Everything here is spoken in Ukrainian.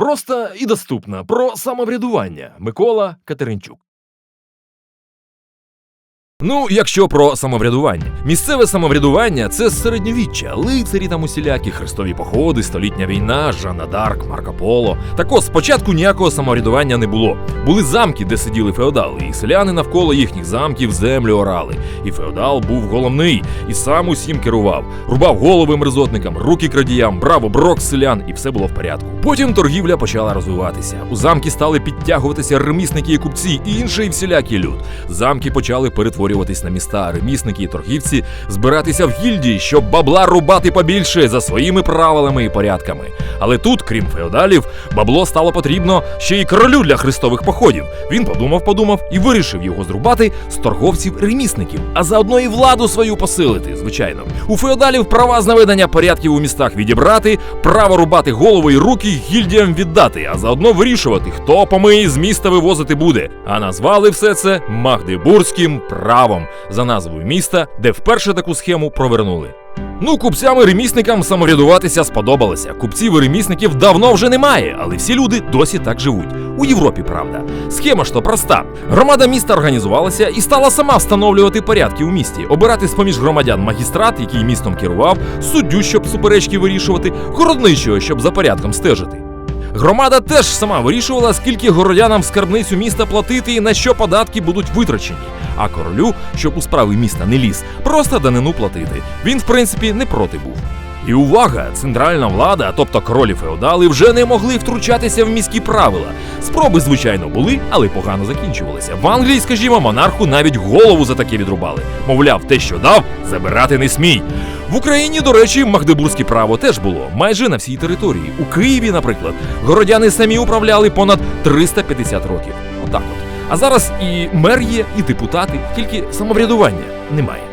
Просто і доступна про самоврядування Микола Катеринчук. Ну, якщо про самоврядування, місцеве самоврядування це середньовіччя, лицарі там усілякі, хрестові походи, столітня війна, Жанна Дарк, Марко Поло. Так от, спочатку ніякого самоврядування не було. Були замки, де сиділи феодали, і селяни навколо їхніх замків землю орали. І феодал був головний, і сам усім керував, рубав голови мерзотникам, руки крадіям, брав оброк селян, і все було в порядку. Потім торгівля почала розвиватися. У замки стали підтягуватися ремісники і купці, і інший всілякий люд. Замки почали перетворюватись на міста, ремісники і торгівці збиратися в гільдії, щоб бабла рубати побільше за своїми правилами і порядками. Але тут, крім феодалів, бабло стало потрібно ще й королю для хрестових походів. Він подумав, подумав і вирішив його зрубати з торговців-ремісників, а заодно і владу свою посилити, звичайно. У феодалів права з наведення порядків у містах відібрати, право рубати голови і руки гільдіям віддати, а заодно вирішувати, хто помиї з міста вивозити буде. А назвали все це Магдебурзьким правом за назвою міста, де вперше таку схему провернули. Ну, купцям і ремісникам самоврядуватися сподобалося. Купців і ремісників давно вже немає, але всі люди досі так живуть. У Європі, правда. Схема ж то проста. Громада міста організувалася і стала сама встановлювати порядки у місті, обирати з поміж громадян магістрат, який містом керував, суддю, щоб суперечки вирішувати, городничого, щоб за порядком стежити. Громада теж сама вирішувала, скільки городянам скарбницю міста платити і на що податки будуть витрачені. А королю, щоб у справи міста не ліз, просто данину платити. Він, в принципі, не проти був. І увага! Центральна влада, тобто королі феодали, вже не могли втручатися в міські правила. Спроби, звичайно, були, але погано закінчувалися. В Англії, скажімо, монарху навіть голову за таке відрубали. Мовляв, те, що дав, забирати не смій. В Україні, до речі, магдебурзьке право теж було майже на всій території. У Києві, наприклад, городяни самі управляли понад 350 років. Отак от. А зараз і мер є, і депутати, тільки самоврядування немає.